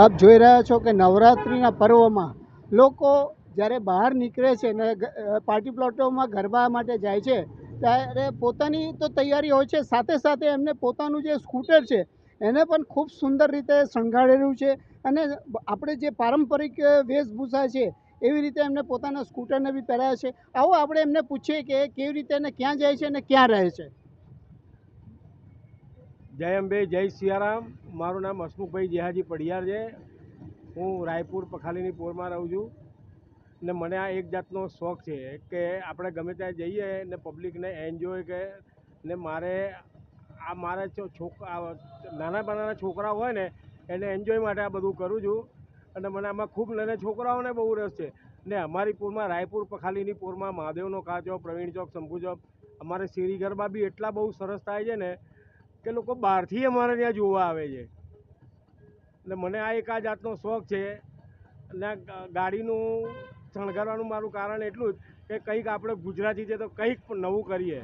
આપ જોઈ રહ્યા છો કે નવરાત્રિના પર્વમાં લોકો જ્યારે બહાર નીકળે છે ને પાર્ટી પ્લોટોમાં ગરબા માટે જાય છે, ત્યારે પોતાની તો તૈયારી હોય છે, સાથે સાથે એમને પોતાનું જે સ્કૂટર છે, એને પણ ખૂબ સુંદર રીતે શણગારેલું છે અને આપણે જે પારંપરિક વેશભૂષા છે, એવી રીતે એમને પોતાના સ્કૂટરને બી પહેરાયા છે. આવો આપણે એમને પૂછીએ કે કેવી રીતે એને ક્યાં જાય છે અને ક્યાં રહે છે? જય અંબે, જય સિયારામ. મારું નામ હસમુખભાઈ જેહાજી પડિયાર છે. હું રાયપુર પખાલીની પોરમાં રહું છું. ને મને આ એક જાતનો શોખ છે કે આપણે ગમે ત્યાં જઈએ ને પબ્લિકને એન્જોય કે ને મારે આ મારા છોક નાના નાના છોકરાઓ હોય ને, એને એન્જોય માટે આ બધું કરું છું. અને મને આમાં ખૂબ નાના છોકરાઓને બહુ રસ છે. ને અમારી પૂરમાં, રાયપુર પખાલીની પૂરમાં મહાદેવનો કાચો પ્રવીણ ચોક શંભુ ચોક અમારે શેરી ગરબા બી એટલા બહુ સરસ થાય છે ને કે લોકો બહારથી અમારે ત્યાં જોવા આવે છે. એટલે મને આ એક આ જાતનો શોખ છે. અને ગાડીનું શણગારવાનું મારું કારણ એટલું જ કે કંઈક આપણે ગુજરાતી છે તો કંઈક નવું કરીએ.